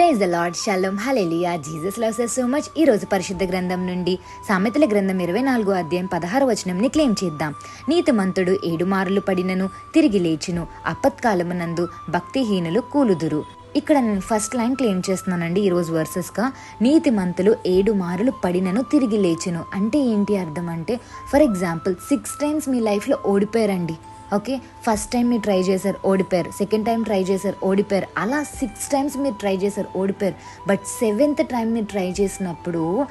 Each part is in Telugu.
Praise the lord shalom hallelujah Jesus loves so much ఈ రోజు పరిశుద్ధ గ్రంథం నుండి సామెతల గ్రంథం ఇరవై నాలుగో అధ్యాయం పదహారు వచనంని క్లెయిమ్ చేద్దాం. నీతిమంతుడు ఏడు మారులు పడినను తిరిగి లేచును. అపత్కాలమునందు భక్తిహీనులు కూలుదురు. ఇక్కడ నేను ఫస్ట్ లైన్ క్లెయిమ్ చేస్తున్నానండి. ఈరోజు వర్సెస్గా నీతిమంతులు ఏడు మారులు పడినను తిరిగి లేచును. అంటే ఏంటి అర్థం అంటే ఫర్ ఎగ్జాంపుల్ సిక్స్ టైమ్స్ మీ లైఫ్లో ఓడిపోయారండి. ఓకే? ఫస్ట్ టైం మీరు ట్రై చేశారు ఓడిపోయారు. సెకండ్ టైం ట్రై చేశారు ఓడిపోయారు. అలా సిక్స్ టైమ్స్ మీరు ట్రై చేశారు ఓడిపోయారు. బట్ సెవెంత్ టైం మీరు ట్రై చేసినప్పుడు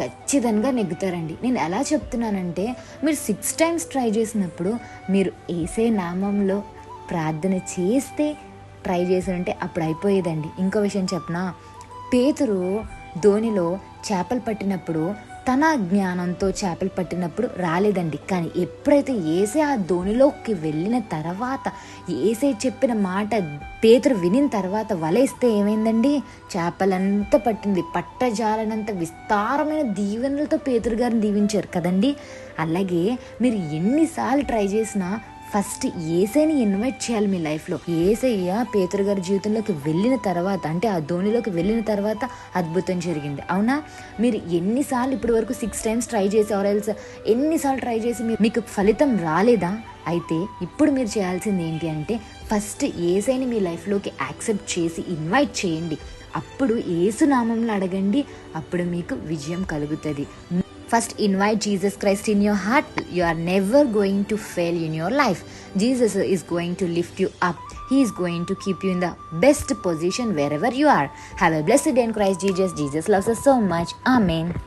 ఖచ్చితంగా నెగ్గుతారండి. నేను ఎలా చెప్తున్నానంటే మీరు సిక్స్ టైమ్స్ ట్రై చేసినప్పుడు మీరు ఏసే నామంలో ప్రార్థన చేస్తే ట్రై చేశారంటే అప్పుడు అయిపోయేదండి. ఇంకో విషయం చెప్పనా? పేతురు ధోనిలో చేపలు పట్టినప్పుడు తన జ్ఞానంతో చేపలు పట్టినప్పుడు రాలేదండి. కానీ ఎప్పుడైతే ఏసే ఆ ధోనిలోకి వెళ్ళిన తర్వాత ఏసే చెప్పిన మాట పేతురు వినిన తర్వాత వలేస్తే ఏమైందండి? చేపలంతా పట్టింది. పట్టజాలనంత విస్తారమైన దీవెనలతో పేతురు గారిని దీవించారు కదండి. అలాగే మీరు ఎన్నిసార్లు ట్రై చేసినా ఫస్ట్ ఏసైని ఇన్వైట్ చేయాలి మీ లైఫ్లో. ఏసయ్య పేతురు గారి జీవితంలోకి వెళ్ళిన తర్వాత అంటే ఆ ధోనిలోకి వెళ్ళిన తర్వాత అద్భుతం జరిగింది. అవునా? మీరు ఎన్నిసార్లు ఇప్పటి వరకు సిక్స్ టైమ్స్ ట్రై చేసి ఆర్ఎల్స్ ఎన్నిసార్లు ట్రై చేసి మీకు ఫలితం రాలేదా? అయితే ఇప్పుడు మీరు చేయాల్సింది ఏంటి అంటే ఫస్ట్ ఏసైని మీ లైఫ్లోకి యాక్సెప్ట్ చేసి ఇన్వైట్ చేయండి. అప్పుడు ఏసునామంలో అడగండి అప్పుడు మీకు విజయం కలుగుతుంది. First, invite Jesus Christ in your heart. You are never going to fail in your life. Jesus is going to lift you up. He is going to keep you in the best position wherever you are. Have a blessed day in Christ Jesus. Jesus loves us so much. Amen.